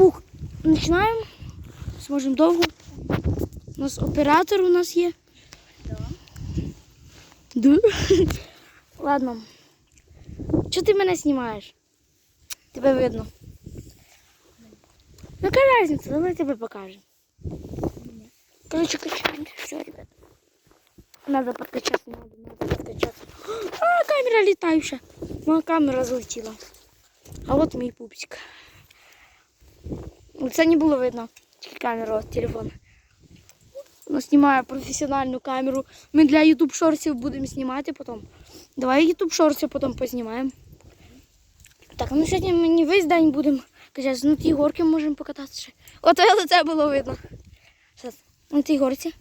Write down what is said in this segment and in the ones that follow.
Фух, починаємо. Зможемо довго. У нас оператор у нас є. Да. Ладно. Чого ти мене знімаєш? Тебе видно. Ну, яка разниця, давай тебе покажем. Короче, качаем. Все, ребят. Надо подкачаться, надо, надо подкачаться. А, камера летающая. Моя камера залетіла. А от мій пупсик. Ну, Це не було видно. Тільки камера, от телефон. Вона знімає професіональну камеру. Ми для YouTube шорсів будемо знімати потім. Давай YouTube шорти потім познімаємо. Так, ну сьогодні ми не весь день будемо кататися. Ну ті горки можемо покататися. От лице було видно. Зараз. На тій горці.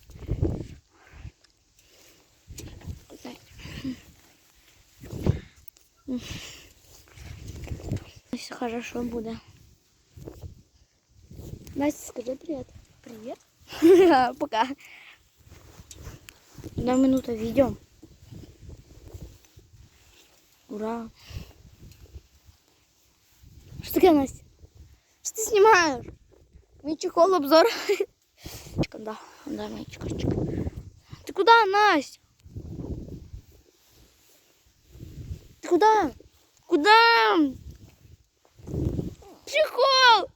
Все хорошо буде. Настя, скажи привет. Привет. Пока. Одна минута видео. Ура. Что такое, Настя? Что ты снимаешь? Мой чехол обзор. Да, да, мой чехольчик. Ты куда, Настя? Ты куда? Куда? Чехол!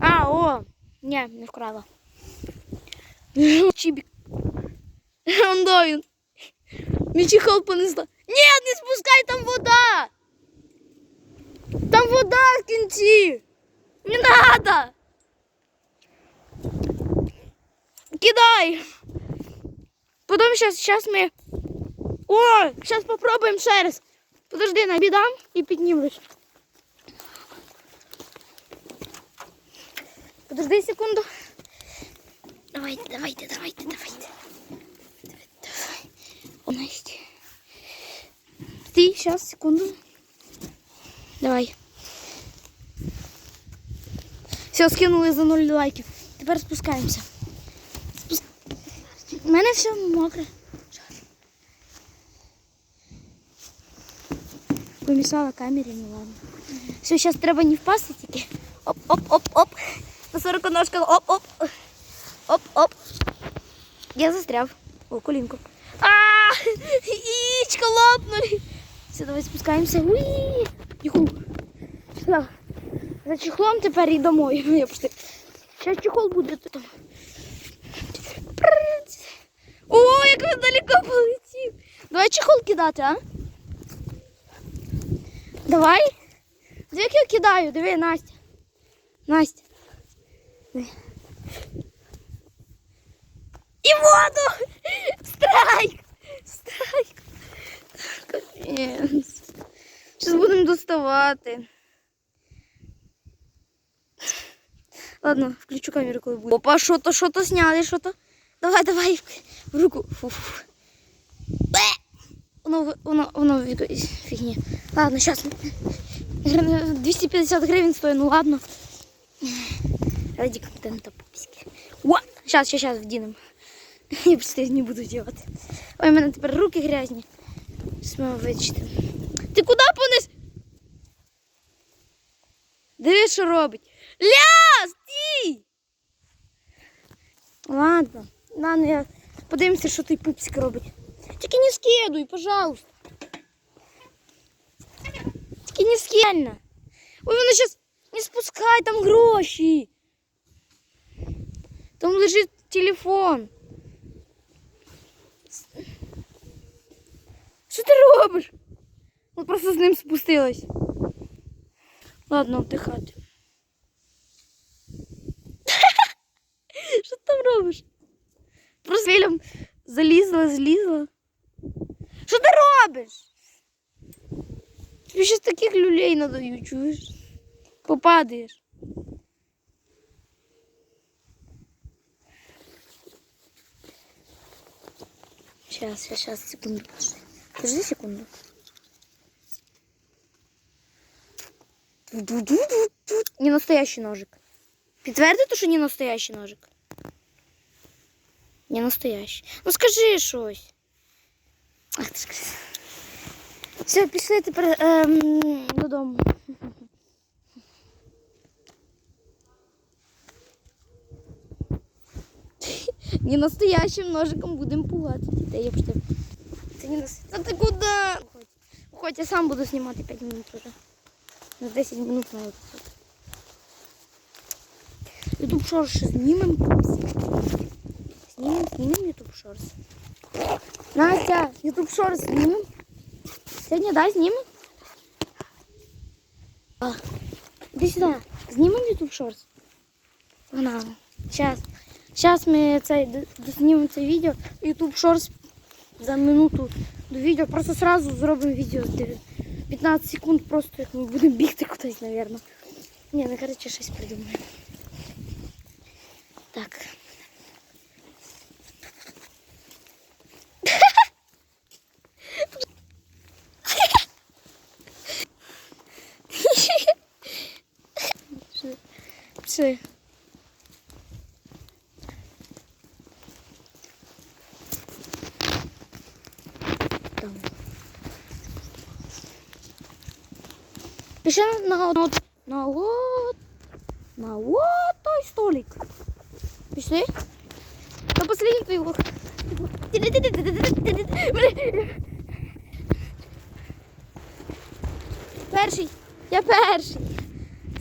А, о! Не, не вкрала. Чибик. Он да, він. Мій чехол понесла. Ні, не спускай, там вода! Там вода в кінці! Не надо! Кидай! Потім сейчас, сейчас ми... О, сейчас попробуем ще раз. Подожди, набідам і піднімусь. Подожди секунду. Давайте, давайте, давайте, давайте. Давай, давай. О, Настя. Ты сейчас, секунду. Давай. Все, скинули за 0 лайків. Тепер спускаємося. Спуск... У мене все мокре. Помішала камері, ну ладно. Все, зараз треба не впасти тільки. Оп-оп-оп-оп. На сороконожках. Оп-оп. Оп-оп. Я застряв. О, колінку. А, яичко лопнули. Все, давай! Юху. За чехлом тепер і домой. Я пошли. Сейчас чехол буде тут. О, як він далеко полетів. Давай чехол кидати, а? Давай. Як я кидаю? Диви, Настя. Настя. І воду! Страйк! Страйк! Капець. Зараз будемо доставати. Ладно, включу камеру, коли буде. Опа, що-то, що-то зняли, що-то. Давай, давай, в руку. Фу, фу. Бе! Воно, воно, воно фігні. Ладно, зараз. 250 гривень стоїть, ну ладно. Ради контента пупсики. О, сейчас, сейчас, сейчас вдінем. Я просто не буду делать. Ой, у мене тепер руки грязні. Смело вичити. Ти куди понес? Диви, що робить. Ля, стій! Ладно, ладно, я подивимося, що той пупсик робить. Тільки не скидуй, пожалуйста. Тільки не скельно. Ой, воно зараз не спускай, там гроші. Там лежить телефон. Що ти робиш? Ну просто з ним спустилась. Ладно, вдихати. Що ти там робиш? Просто вілем залізла, злізла. Що ти робиш? Тобі щось таких люлей надаю, чуєш? Попадаєш. Сейчас, сейчас, сейчас, секунду. подожди. Секунду. Не настоящий ножик. Підтвердити, що не настоящий ножик? Не настоящий. Ну скажи щось. Ах ти ж. Все, пішли тепер ем, додому. Не настоящим ножиком будемо пугати дітей. Я б що- Це не нас. Та ти куди? Уходь. Уходь, я сам буду знімати 5 минут уже. На 10 минут на вот. Ютуб шорс знімем. Знімем, знімем Ютуб шорс. Настя, Ютуб шорс знімем. Сьогодні, да, знімем? А, Іди сюди. Знімемо Ютуб шорс? Погнали. Сейчас. Сейчас ми цей, д- дознімемо це відео. Ютуб шорс за минуту до відео. Просто сразу зробимо відео з дев'я- 15 секунд, просто як ми будемо бігти кудись, мабуть. Ні, ну коротше, щось придумаємо. Так. Пши. Пиши на, на, на, вот, на вот той столик. Пішли? На последний твій урок. Перший. Я перший.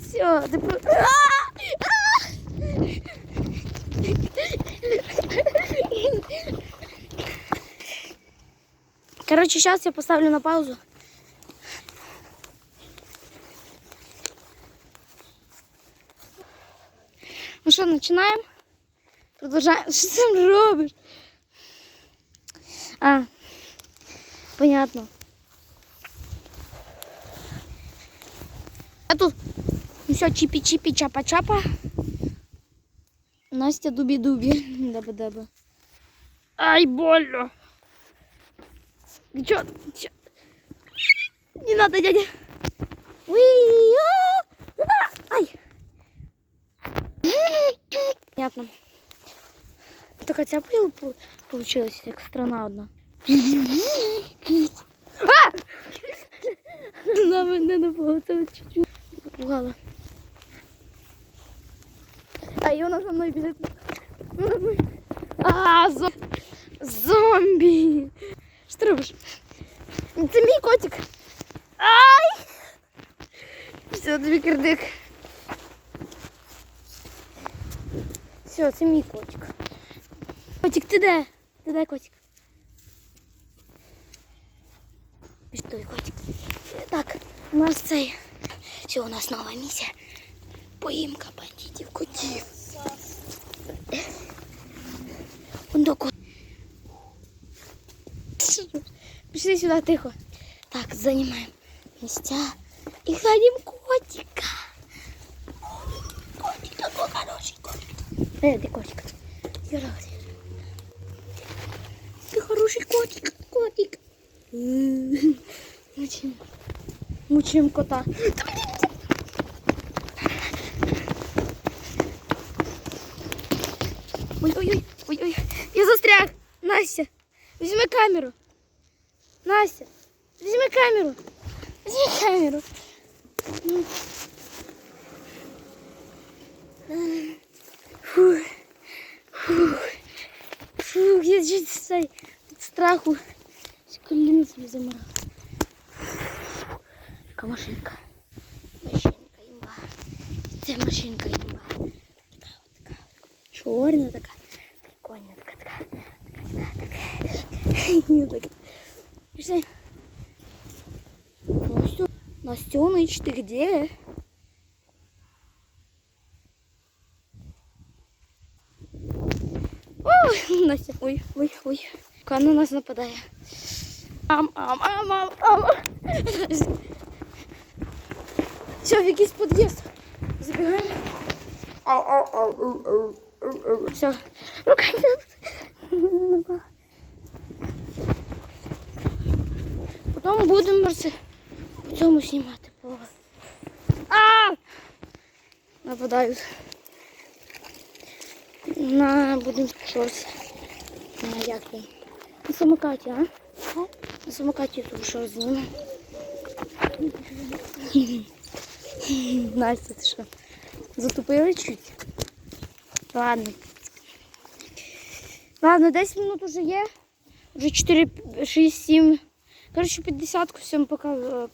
Все, ти про... А! А! Короче, сейчас я поставлю на паузу. Ну що, починаємо? Продовжаємо. Що ти там робиш? А, понятно. А тут ну все, чипи-чипи, чапа-чапа. Настя дуби-дуби. Даба-даба. Ай, больно. Ты чё? чё? Не надо, дядя. Уи, а, а, Ай. Понятно. Это хотя бы пол- получилось, как страна одна. А! На мене напало, це чуть-чуть напугало. А і вона за мною біжить. Вона за мною. А, зо... зомбі. Що ти робиш? Це мій котик. Ай! Все, тобі кирдик. Все, це мій котик. Котик, ти де? Ти де котик? Стой, котик. Так, у нас цей. Все, у нас нова місія. Поїмка бандитів котів. Он до кот. Пішли сюди тихо. Так, займаємо місця і гладимо котика. Котик такой хороший котик. Э, котик. Юра, Ты хороший котик, котик. Мучим. Мучим кота. Ой-ой-ой, ой-ой. Я застряг. Настя, возьми камеру. Настя, возьми камеру. Возьми камеру. Ну. Фух. Фух. Фух, я чуть цей від страху. Коліно собі замирала. Така машинка. Машинка імба. Це машинка імба. Така от така. Чорна така. Прикольна така така. Така така така. така. Пішли. Настю. Настеныч, ты где? Ой, Настя, ой, ой, ой. Яка на нас нападає. Ам, ам, ам, ам, ам. Все, в якийсь під'їзд. Забігаємо. Все. Потім будемо в цьому знімати. Нападають. На будемо щось. На як він? На самокаті, а? На самокаті тут що знімемо. Настя, ти що? Затупили чуть? Ладно. Ладно, 10 минут уже є. Вже 4, 6, 7. Коротше, 50 всім пока. е,